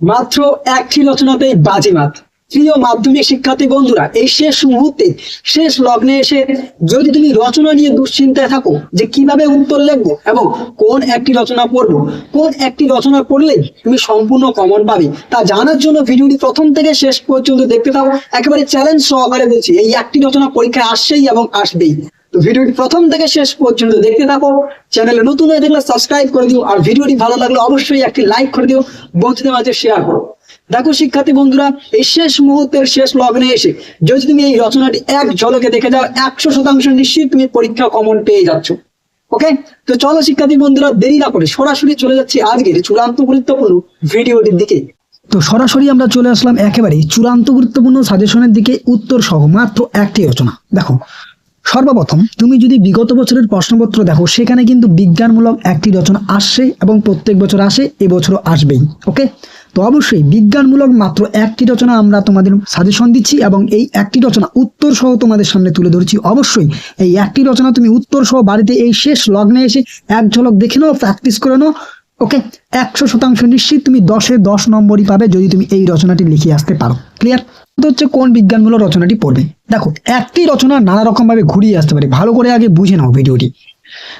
মাত্র একটি রচনাতেই বাজিমাত। প্রিয় মাধ্যমিক শিক্ষার্থী বন্ধুরা, এই শেষ মুহূর্তে, শেষ লগ্নে এসে যদি তুমি রচনা নিয়ে দুশ্চিন্তায় থাকো যে কীভাবে উত্তর লিখব এবং কোন একটি রচনা পড়ব, কোন একটি রচনা পড়লে তুমি সম্পূর্ণ কমন পাবে, তা জানার জন্য ভিডিওটি প্রথম থেকে শেষ পর্যন্ত দেখতে থাকো। একেবারে চ্যালেঞ্জ সহকারে বলছি, এই একটি রচনা পরীক্ষায় আসছেই এবং আসবেই। তো ভিডিওটি প্রথম থেকে শেষ পর্যন্ত দেখতে থাকো। চ্যানেলে নতুন হয়ে থাকলে সাবস্ক্রাইব করে দিও, আর ভিডিওটি ভালো লাগলে অবশ্যই একটি লাইক করে দিও, বন্ধুদের মাঝে শেয়ার করো। দেখো শিক্ষার্থী বন্ধুরা, এই শেষ মুহূর্তের শেষ লগ্নে এসে যদি তুমি এই রচনাটি এক ঝলকে দেখে যাও, একশো শতাংশ নিশ্চিত তুমি পরীক্ষা কমন পেয়ে যাচ্ছ। ওকে তো চলো শিক্ষার্থী বন্ধুরা, দেরি না করে সরাসরি চলে যাচ্ছি আজকের চূড়ান্ত গুরুত্বপূর্ণ ভিডিওটির দিকে। তো সরাসরি আমরা চলে আসলাম একেবারে চূড়ান্ত গুরুত্বপূর্ণ সাজেশনের দিকে, উত্তর সহ মাত্র একটি রচনা। দেখো সর্বপ্রথম, তুমি যদি বিগত বছরের প্রশ্নপত্র দেখো, সেখানে কিন্তু বিজ্ঞানমূলক একটি রচনা আসছে এবং প্রত্যেক বছর আসে এবছরও আসবেই, ওকে? তো অবশ্যই বিজ্ঞানমূলক মাত্র একটি রচনা আমরা তোমাদের সাজেশন দিচ্ছি এবং এই একটি রচনা উত্তর সহ তোমাদের সামনে তুলে ধরছি। অবশ্যই এই একটি রচনা তুমি উত্তর সহ বাড়িতে এই শেষ লগ্নে এসে এক ঝলক দেখে নাও প্র্যাকটিস করে নাও ওকে একশো শতাংশ নিশ্চিত তুমি দশে দশ নম্বরই পাবে যদি তুমি এই রচনাটি লিখে আসতে পারো। ক্লিয়ার হচ্ছে কোন বিজ্ঞানমূলক রচনাটি পড়বে। দেখো, একটি রচনা নানা রকম ভাবে ঘুরিয়ে আসতে পারে, ভালো করে আগে বুঝে নাও ভিডিওটি।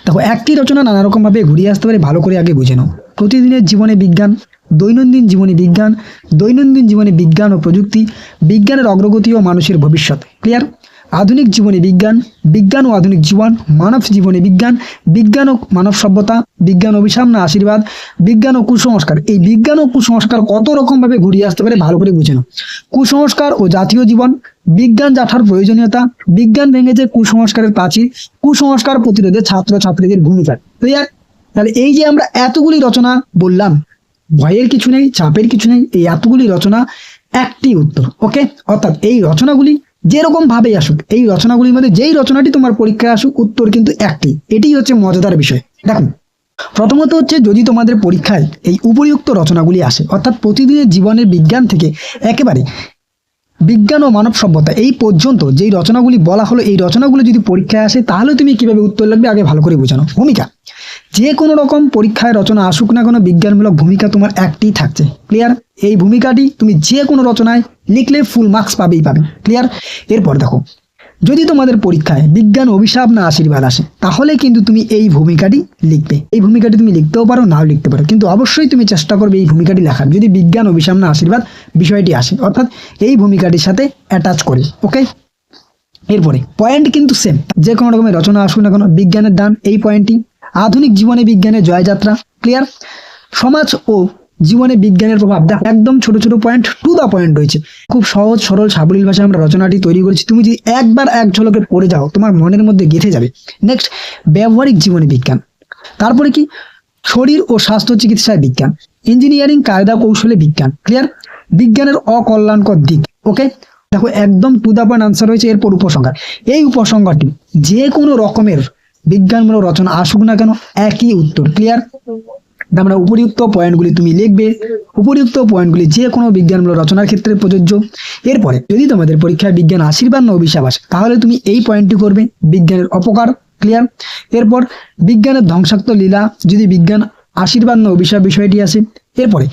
দেখো, একটি রচনা নানা রকম ভাবে ঘুরিয়ে আসতে পারে, ভালো করে আগে বুঝে নাও। প্রতিদিনের জীবনে বিজ্ঞান, দৈনন্দিন জীবনে বিজ্ঞান, দৈনন্দিন জীবনে বিজ্ঞান ও প্রযুক্তি, বিজ্ঞানের অগ্রগতি ও মানুষের ভবিষ্যৎ। ক্লিয়ার আধুনিক জীবনে বিজ্ঞান বিজ্ঞান ও আধুনিক জীবন, মানব জীবনে বিজ্ঞান বিজ্ঞান ও মানব সভ্যতা, বিজ্ঞান অভিসাম্য আশীর্বাদ, বিজ্ঞান ও কুসংস্কার। এই বিজ্ঞান ও কুসংস্কার কত রকম ভাবে ঘুরিয়ে আসতে পারে ভালো করে বুঝে কুসংস্কার ও জাতীয় জীবন, বিজ্ঞান জাঠার প্রয়োজনীয়তা, বিজ্ঞান ভেঙেছে কুসংস্কারের প্রাচীর, কুসংস্কার প্রতিরোধে ছাত্র ছাত্রীদের ভূমিকা তাহলে এই যে আমরা এতগুলি রচনা বললাম, ভয়ের কিছু নেই, চাপের কিছু নেই, এই এতগুলি রচনা একটি উত্তর, ওকে? অর্থাৎ এই রচনাগুলি যেরকম ভাবেই আসুক, এই রচনাগুলির মধ্যে যেই রচনাটি তোমার পরীক্ষায় আসুক, উত্তর কিন্তু একটি। এটাই হচ্ছে মজাদার বিষয়। দেখুন, প্রথমত হচ্ছে যদি তোমাদের পরীক্ষায় এই উপরিউক্ত রচনাগুলি আসে, অর্থাৎ প্রতিদিনের জীবনের বিজ্ঞান থেকে একেবারে বিজ্ঞান ও মানব সভ্যতা, এই পর্যন্ত যেই রচনাগুলি বলা হলো, এই রচনাগুলো যদি পরীক্ষায় আসে, তাহলে তুমি কীভাবে উত্তর লাগবে, আগে ভালো করে বোঝানো। ভূমিকা। যে কোনো রকম পরীক্ষায় রচনা আসুক না কোনো, বিজ্ঞানমূলক ভূমিকা তোমার একটি থাকছে। ক্লিয়ার এই ভূমিকাটি তুমি যে কোনো রচনায় লিখলে ফুল মার্কস পাবেই পাবে। ক্লিয়ার এরপর দেখো, যদি তোমাদের পরীক্ষায় বিজ্ঞান অভিশাপ না আশীর্বাদ আসে, তাহলে কিন্তু তুমি এই ভূমিকাটি লিখবে। এই ভূমিকাটি তুমি লিখতেও পারো, নাও লিখতে পারো। কিন্তু অবশ্যই তুমি চেষ্টা করবে এই ভূমিকাটি লেখার। যদি বিজ্ঞান অভিশাপ না আশীর্বাদ, বিষয়টি আসে। অর্থাৎ এই ভূমিকাটির সাথে অ্যাটাচ করে ওকে এরপরে পয়েন্ট কিন্তু সেম যে কোনো রকমের রচনা আসুক না কোনো, বিজ্ঞানের দান, এই পয়েন্টটি আধুনিক জীবনে বিজ্ঞানের জয়যাত্রা ক্লিয়ার সমাজ ও জীবনে বিজ্ঞানের প্রভাব। দেখো, একদম ছোট ছোট পয়েন্ট টু দা পয়েন্ট রয়েছে। খুব সহজ, সরল, সাবলীল ভাষায় আমরা রচনাটি তৈরি করেছি। তুমি যদি একবার এক ঝলকে পড়ে যাও, তোমার মনের মধ্যে গেঁথে যাবে। নেক্সট ব্যবহারিক জীবনে বিজ্ঞান। তারপরে কি? শরীর ও স্বাস্থ্য চিকিৎসায় বিজ্ঞান। ইঞ্জিনিয়ারিং কায়দা কৌশলে বিজ্ঞান। ক্লিয়ার বিজ্ঞানের অকল্যাণকর দিক। ওকে দেখো, একদম টু দা পয়েন্ট আনসার রয়েছে, এরপর উপসংহার। এই উপসংহারটি যে কোনো রকমের বিজ্ঞানমূলক রচনা আসুক না কেন, একই উত্তর ক্লিয়ার আমরা উপরিউক্ত পয়েন্টগুলি তুমি লিখবে। উপরিউক্ত পয়েন্টগুলি যে কোনো বিজ্ঞানমূলক রচনার ক্ষেত্রে প্রযোজ্য। এরপরে, যদি তোমাদের পরীক্ষায় বিজ্ঞান আশীর্বাদ না অভিশাপ আসে, তাহলে তুমি এই পয়েন্টটি করবে, বিজ্ঞানের অপকার ক্লিয়ার এরপর, বিজ্ঞানের ধ্বংসাত্মক লীলা, যদি বিজ্ঞান আশীর্বাদ না অভিশাপ বিষয়টি আসে, এরপরে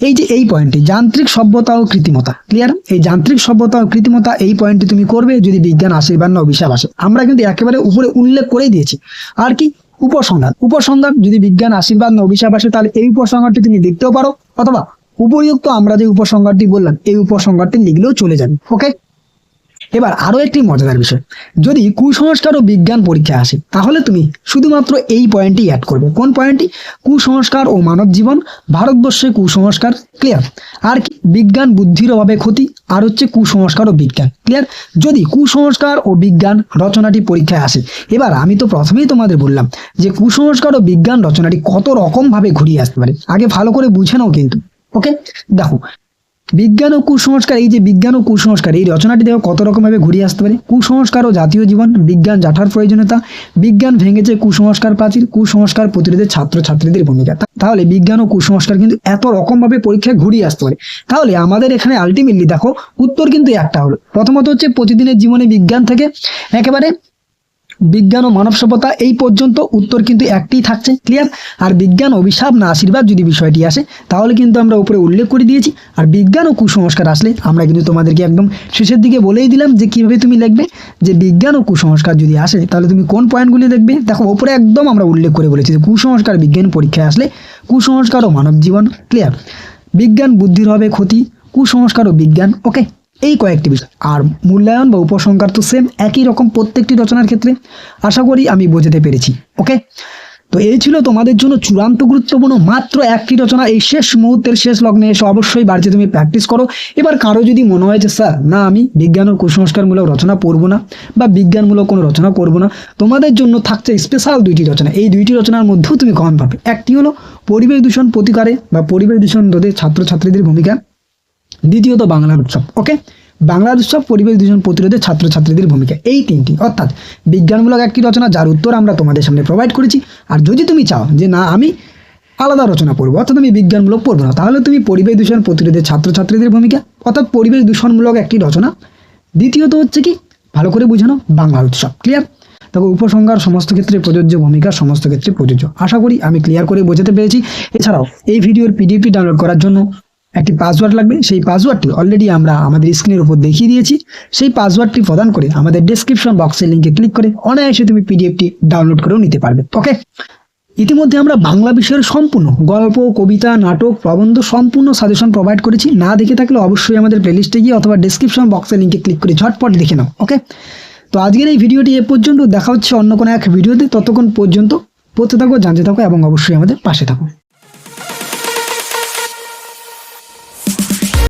এই যে এই পয়েন্টটি যান্ত্রিক সভ্যতা ও কৃত্রিমতা। ক্লিয়ার এই যান্ত্রিক সভ্যতা ও কৃত্রিমতা, এই পয়েন্টটি তুমি করবে যদি বিজ্ঞান আশীর্বাদ না অভিশাপ আসে। আমরা কিন্তু একেবারে উপরে উল্লেখ করেই দিয়েছি। আর কি? উপসংহার। উপসংহার যদি বিজ্ঞান আশীর্বাদ না অভিশাপ আসে, তাহলে এই উপসংহারটি তুমি দেখতেও পারো। অথবা উপযুক্ত আমরা যে উপসংহারটি বললাম, এই উপসংহারটি লিখলেও চলে যাবে। ওকে এবার আরও একটি মজাদার বিষয়। যদি কুসংস্কার ও বিজ্ঞান পরীক্ষা আসে, তাহলে তুমি শুধুমাত্র এই পয়েন্টটি অ্যাড করবে। কোন পয়েন্টটি কুসংস্কার ও মানব জীবন, ভারতবর্ষে কুসংস্কার ক্লিয়ার আর কি? বিজ্ঞান বুদ্ধির অভাবে ক্ষতি, আর হচ্ছে কুসংস্কার ও বিজ্ঞান ক্লিয়ার যদি কুসংস্কার ও বিজ্ঞান রচনাটি পরীক্ষায় আসে, এবার আমি তো প্রথমেই তোমাদের বললাম যে কুসংস্কার ও বিজ্ঞান রচনাটি কত রকমভাবে ঘুরিয়ে আসতে পারে। আগে ভালো করে বুঝে নাও কিন্তু ওকে দেখো বিজ্ঞান ও কুসংস্কার, এই যে বিজ্ঞান ও কুসংস্কার, এই রচনাটি দেখো কত রকম ভাবে ঘুরিয়ে আসতে পারে। কুসংস্কার ও জাতীয় জীবন, বিজ্ঞান জাঠার প্রয়োজনীয়তা, বিজ্ঞান ভেঙেছে কুসংস্কার প্রাচীর, কুসংস্কার প্রতিরোধে ছাত্র ছাত্রীদের ভূমিকা তাহলে বিজ্ঞান ও কুসংস্কার কিন্তু এত রকম ভাবে পরীক্ষায় ঘুরিয়ে আসতে পারে। তাহলে আমাদের এখানে আলটিমেটলি দেখো, উত্তর কিন্তু একটা হলো। প্রথমত হচ্ছে প্রতিদিনের জীবনে বিজ্ঞান থেকে একেবারে বিজ্ঞান ও মানব সভ্যতা এই পর্যন্ত উত্তর কিন্তু একটিই থাকছে ক্লিয়ার আর বিজ্ঞান অভিশাপ না, আশীর্বাদ যদি বিষয়টি আসে, তাহলে কিন্তু আমরা উপরে উল্লেখ করে দিয়েছি। আর বিজ্ঞান ও কুসংস্কার আসলে আমরা কিন্তু তোমাদেরকে একদম শেষের দিকে বলেই দিলাম যে কীভাবে তুমি লিখবে, যে বিজ্ঞান ও কুসংস্কার যদি আসে, তাহলে তুমি কোন পয়েন্টগুলি দেখবে? দেখো, ওপরে একদম আমরা উল্লেখ করে বলেছি যে কুসংস্কার বিজ্ঞান পরীক্ষায় আসলে কুসংস্কার ও মানব জীবন ক্লিয়ার বিজ্ঞান বুদ্ধির হবে ক্ষতি, কুসংস্কার ও বিজ্ঞান ওকে এই কয়েকটি বিষয়। আর মূল্যায়ন বা উপসংহার তো সেম একই রকম প্রত্যেকটি রচনার ক্ষেত্রে। আশা করি আমি বোঝাতে পেরেছি ওকে তো এই ছিল তোমাদের জন্য চূড়ান্ত গুরুত্বপূর্ণ মাত্র একটি রচনা। এই শেষ মুহূর্তের শেষ লগ্নে এসে অবশ্যই বাড়িতে তুমি প্র্যাকটিস করো। এবার কারও যদি মনে হয় যে, স্যার, না, আমি বিজ্ঞান ও কুসংস্কারমূলক রচনা পড়ব না বা বিজ্ঞানমূলক কোনো রচনা করব না, তোমাদের জন্য থাকছে স্পেশাল দুইটি রচনা। এই দুইটি রচনার মধ্যেও তুমি কমন পাবে। একটি হলো পরিবেশ দূষণ প্রতিকারে বা পরিবেশ দূষণ রোধে ছাত্রছাত্রীদের ভূমিকা। দ্বিতীয়ত বাংলার উৎসব ওকে বাংলার উৎসব পরিবেশ দূষণ প্রতিরোধে ছাত্রছাত্রীদের ভূমিকা, এই তিনটি, অর্থাৎ বিজ্ঞানমূলক একটি রচনা যার উত্তর আমরা তোমাদের সামনে প্রোভাইড করেছি। আর যদি তুমি চাও যে না, আমি আলাদা রচনা পড়ব, অর্থাৎ আমি বিজ্ঞানমূলক পড়ব না, তাহলে তুমি পরিবেশ দূষণ প্রতিরোধে ছাত্রছাত্রীদের ভূমিকা, অর্থাৎ পরিবেশ দূষণমূলক একটি রচনা। দ্বিতীয়ত হচ্ছে কি? ভালো করে বুঝানো বাংলার উৎসব ক্লিয়ার তবে উপসংহার সমস্ত ক্ষেত্রে প্রযোজ্য ভূমিকা, সমস্ত ক্ষেত্রে প্রযোজ্য। আশা করি আমি ক্লিয়ার করে বোঝাতে পেরেছি। এছাড়াও, এই ভিডিওর পিডিএফটি ডাউনলোড করার জন্য একটি পাসওয়ার্ড লাগবে, সেই পাসওয়ার্ডটি অলরেডি আমরা আমাদের স্ক্রিনের উপর দেখিয়ে দিয়েছি। সেই পাসওয়ার্ডটি প্রদান করে আমাদের ডেসক্রিপশন বক্সের লিঙ্কে ক্লিক করে অনায়াসে তুমি পিডিএফটি ডাউনলোড করেও নিতে পারবে। ওকে ইতিমধ্যে আমরা বাংলা বিষয়ের সম্পূর্ণ গল্প, কবিতা, নাটক, প্রবন্ধ সম্পূর্ণ সাজেশন প্রোভাইড করেছি। না দেখে থাকলে অবশ্যই আমাদের প্লেলিস্টে গিয়ে অথবা ডেসক্রিপশন বক্সের লিঙ্কে ক্লিক করে ঝটপট দেখে নাও। ওকে তো আজকের এই ভিডিওটি এ পর্যন্ত দেখা হচ্ছে অন্য কোনো এক ভিডিওতে ততক্ষণ পর্যন্ত পড়তে থাকো, জানতে থাকো এবং অবশ্যই আমাদের পাশে থাকো।